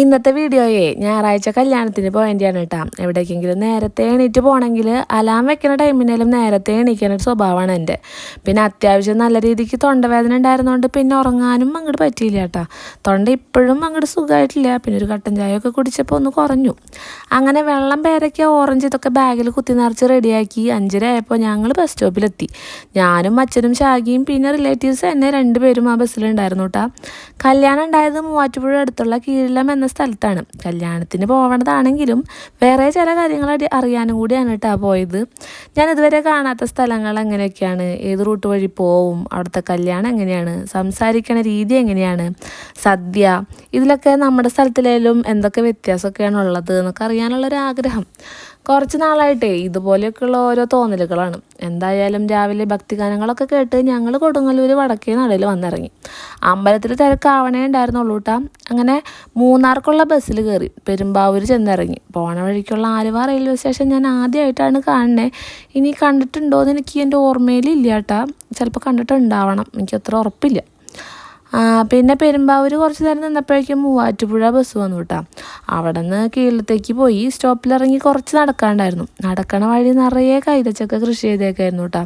ഇന്നത്തെ വീഡിയോയെ ഞായറാഴ്ച കല്യാണത്തിന് പോയതിന്റെയാണ് കേട്ടോ. എവിടേക്കെങ്കിലും നേരത്തെ എണീറ്റ് പോകണമെങ്കിൽ അലാം വെക്കുന്ന ടൈമിനേലും നേരത്തെ എണീക്കുന്ന ഒരു സ്വഭാവമാണ് എന്റെ. പിന്നെ അത്യാവശ്യം നല്ല രീതിക്ക് തൊണ്ടവേദന ഉണ്ടായിരുന്നതുകൊണ്ട് പിന്നെ ഉറങ്ങാനും അങ്ങോട്ട് പറ്റിയില്ല കേട്ടോ. തൊണ്ട ഇപ്പോഴും അങ്ങോട്ട് സുഖമായിട്ടില്ല പിന്നെ ഒരു കട്ടൻ ചായയൊക്കെ കുടിച്ചപ്പോൾ ഒന്ന് കുറഞ്ഞു. അങ്ങനെ വെള്ളം പേരയ്ക്ക ഓറഞ്ച് ഇതൊക്കെ ബാഗിൽ കുത്തി നിറച്ച് റെഡിയാക്കി അഞ്ചര ആയപ്പോൾ ഞങ്ങൾ ബസ് സ്റ്റോപ്പിലെത്തി. ഞാനും അച്ഛനും ഷാഗിയും പിന്നെ റിലേറ്റീവ്സ് തന്നെ രണ്ടുപേരും ആ ബസ്സിലുണ്ടായിരുന്നു കേട്ടോ. കല്യാണം ഉണ്ടായത് മൂവാറ്റുപുഴ അടുത്തുള്ള കീഴിലം എന്ന സ്ഥലത്താണ്. കല്യാണത്തിന് പോകണതാണെങ്കിലും വേറെ ചില കാര്യങ്ങൾ അറിയാനും കൂടിയാണ് കേട്ടോ പോയത്. ഞാൻ ഇതുവരെ കാണാത്ത സ്ഥലങ്ങൾ എങ്ങനെയൊക്കെയാണ്? ഏത് റൂട്ട് വഴി പോവും? അവിടുത്തെ കല്യാണം എങ്ങനെയാണ്? സംസാരിക്കണ രീതി എങ്ങനെയാണ്? സദ്യ ഇതിലൊക്കെ നമ്മുടെ സ്ഥലത്തിലേലും എന്തൊക്കെ വ്യത്യാസമൊക്കെയാണ് ഉള്ളത് എന്നൊക്കെ അറിയാനുള്ളൊരു ആഗ്രഹം കുറച്ച് നാളായിട്ടേ ഇതുപോലെയൊക്കെയുള്ള ഓരോ തോന്നലുകളാണ്. എന്തായാലും രാവിലെ ഭക്തിഗാനങ്ങളൊക്കെ കേട്ട് ഞങ്ങൾ കൊടുങ്ങല്ലൂർ വടക്കേ നടയിൽ വന്നിറങ്ങി. അമ്പലത്തിൽ തിരക്കാവണേ ഉണ്ടായിരുന്നുള്ളൂ കേട്ടാ അങ്ങനെ മൂന്നാർക്കുള്ള ബസ്സിൽ കയറി പെരുമ്പാവൂർ ചെന്നിറങ്ങി. പോണ വഴിക്കുള്ള ആലുവ റെയിൽവേ സ്റ്റേഷൻ ഞാൻ ആദ്യമായിട്ടാണ് കാണണേ ഇനി കണ്ടിട്ടുണ്ടോ എന്ന് എനിക്ക് എന്റെ ഓർമ്മയിലില്ല കേട്ടാ ചിലപ്പോൾ കണ്ടിട്ടുണ്ടാവണം. എനിക്ക് അത്ര ഉറപ്പില്ല പിന്നെ പെരുമ്പാവൂർ കുറച്ച് നേരം നിന്നപ്പോഴേക്കും മൂവാറ്റുപുഴ ബസ് വന്നു കേട്ടോ അവിടെ നിന്ന് കീഴിലത്തേക്ക് പോയി സ്റ്റോപ്പിലിറങ്ങി കുറച്ച് നടക്കാണ്ടായിരുന്നു. നടക്കണ വഴി നിറയെ കൈതച്ചൊക്കെ കൃഷി ചെയ്തേക്കായിരുന്നു കേട്ടോ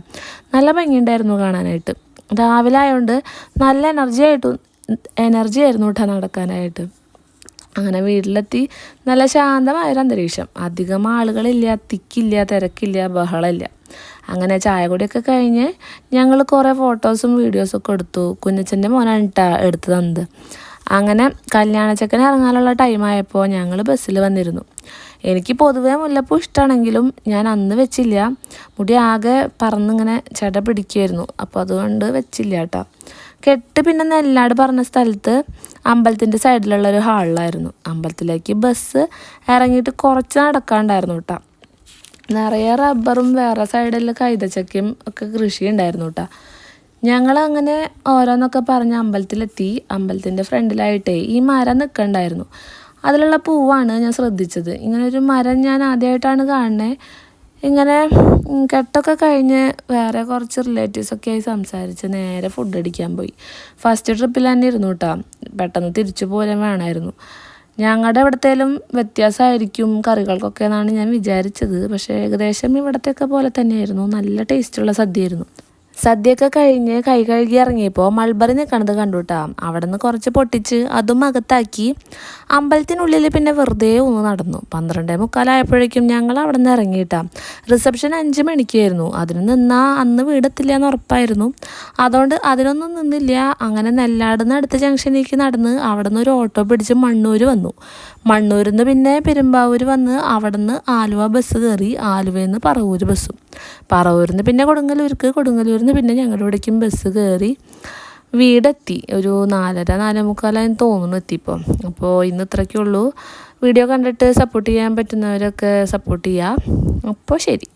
നല്ല ഭംഗിയുണ്ടായിരുന്നു കാണാനായിട്ട്. രാവിലെ ആയതുകൊണ്ട് നല്ല എനർജി ആയിട്ട് എനർജി ആയിരുന്നു കേട്ടോ നടക്കാനായിട്ട്. അങ്ങനെ വീട്ടിലെത്തി നല്ല ശാന്തമായൊരു അന്തരീക്ഷം. അധികം ആളുകളില്ല തിക്കില്ല തിരക്കില്ല ബഹളമില്ല അങ്ങനെ ചായ കൂടിയൊക്കെ കഴിഞ്ഞ് ഞങ്ങൾ കുറേ ഫോട്ടോസും വീഡിയോസൊക്കെ എടുത്തു. കുഞ്ഞച്ചന്റെ മോനാണ് എടുത്തു തന്നത്. അങ്ങനെ കല്യാണച്ചക്കൻ ഇറങ്ങാനുള്ള ടൈമായപ്പോൾ ഞങ്ങൾ ബസ്സിൽ വന്നിരുന്നു. എനിക്ക് പൊതുവേ മുല്ലപ്പൂ ഇഷ്ടമാണെങ്കിലും ഞാൻ അന്ന് വെച്ചില്ല. മുടി ആകെ പറന്നിങ്ങനെ ചെട പിടിക്കുമായിരുന്നു അപ്പോൾ അതുകൊണ്ട് വെച്ചില്ല കേട്ടോ കെട്ട് പിന്നെ നെല്ലാട് പറഞ്ഞ സ്ഥലത്ത് അമ്പലത്തിന്റെ സൈഡിലുള്ള ഒരു ഹാളിലായിരുന്നു അമ്പലത്തിലേക്ക് ബസ് ഇറങ്ങിയിട്ട് കുറച്ച് നടക്കാണ്ടായിരുന്നു കേട്ടോ നിറയെ റബ്ബറും വേറെ സൈഡിൽ കൈതച്ചക്കയും ഒക്കെ കൃഷി ഉണ്ടായിരുന്നു കേട്ടോ ഞങ്ങളങ്ങനെ ഓരോന്നൊക്കെ പറഞ്ഞ് അമ്പലത്തിലെത്തി. അമ്പലത്തിന്റെ ഫ്രണ്ടിലായിട്ടേ ഈ മരം നിൽക്കണ്ടായിരുന്നു അതിലുള്ള പൂവാണ് ഞാൻ ശ്രദ്ധിച്ചത്. ഇങ്ങനെ ഒരു മരം ഞാൻ ആദ്യമായിട്ടാണ് കാണുന്നത് ഇങ്ങനെ കെട്ടൊക്കെ കഴിഞ്ഞ് വേറെ കുറച്ച് റിലേറ്റീവ്സൊക്കെ ആയി സംസാരിച്ച് നേരെ ഫുഡ് അടിക്കാൻ പോയി. ഫസ്റ്റ് ട്രിപ്പിൽ തന്നെ ഇരുന്നു കേട്ടോ പെട്ടെന്ന് തിരിച്ചു പോലും വേണമായിരുന്നു ഞങ്ങളുടെ ഇവിടത്തേലും വ്യത്യാസമായിരിക്കും കറികൾക്കൊക്കെ എന്നാണ് ഞാൻ വിചാരിച്ചത്. പക്ഷേ ഏകദേശം ഇവിടത്തെയൊക്കെ പോലെ തന്നെയായിരുന്നു. നല്ല ടേസ്റ്റുള്ള സദ്യയായിരുന്നു. സദ്യയൊക്കെ കഴിഞ്ഞ് കൈ കഴുകി ഇറങ്ങിയപ്പോൾ മൾബറി നിൽക്കണത് കണ്ടു കേട്ടോ അവിടെ നിന്ന് കുറച്ച് പൊട്ടിച്ച് അതും അകത്താക്കി. അമ്പലത്തിനുള്ളിൽ പിന്നെ വെറുതെ ഒന്ന് നടന്നു. പന്ത്രണ്ടേ മുക്കാലായപ്പോഴേക്കും ഞങ്ങൾ അവിടെ നിന്ന് ഇറങ്ങിയിട്ട. റിസപ്ഷൻ അഞ്ച് മണിക്കായിരുന്നു. അതിന് നിന്നാൽ അന്ന് വീടെത്തില്ല എന്ന് ഉറപ്പായിരുന്നു. അതുകൊണ്ട് അതിനൊന്നും നിന്നില്ല. അങ്ങനെ നെല്ലാടുന്ന അടുത്ത ജംഗ്ഷനിലേക്ക് നടന്ന് അവിടെ നിന്ന് ഒരു ഓട്ടോ പിടിച്ച് മണ്ണൂർ വന്നു. മണ്ണൂരിൽ നിന്ന് പിന്നെ പെരുമ്പാവൂർ വന്ന് അവിടെ നിന്ന് ആലുവ ബസ് കയറി ആലുവയിൽ നിന്ന് പറവൂർ ബസ്സും പറവൂരിൽ നിന്ന് പിന്നെ കൊടുങ്ങല്ലൂർക്ക് കൊടുങ്ങല്ലൂരിൽ നിന്ന് പിന്നെ ഞങ്ങളുടെ ഇവിടേക്കും ബസ് കയറി. വീടെത്തി. ഒരു നാലര നാലേ മുക്കാലായി തോന്നുന്നു എത്തിയപ്പോൾ അപ്പോൾ ഇന്ന് ഇത്രയ്ക്കേ ഉള്ളൂ വീഡിയോ കണ്ടിട്ട് സപ്പോർട്ട് ചെയ്യാൻ പറ്റുന്നവരൊക്കെ സപ്പോർട്ട് ചെയ്യുക അപ്പോൾ ശരി.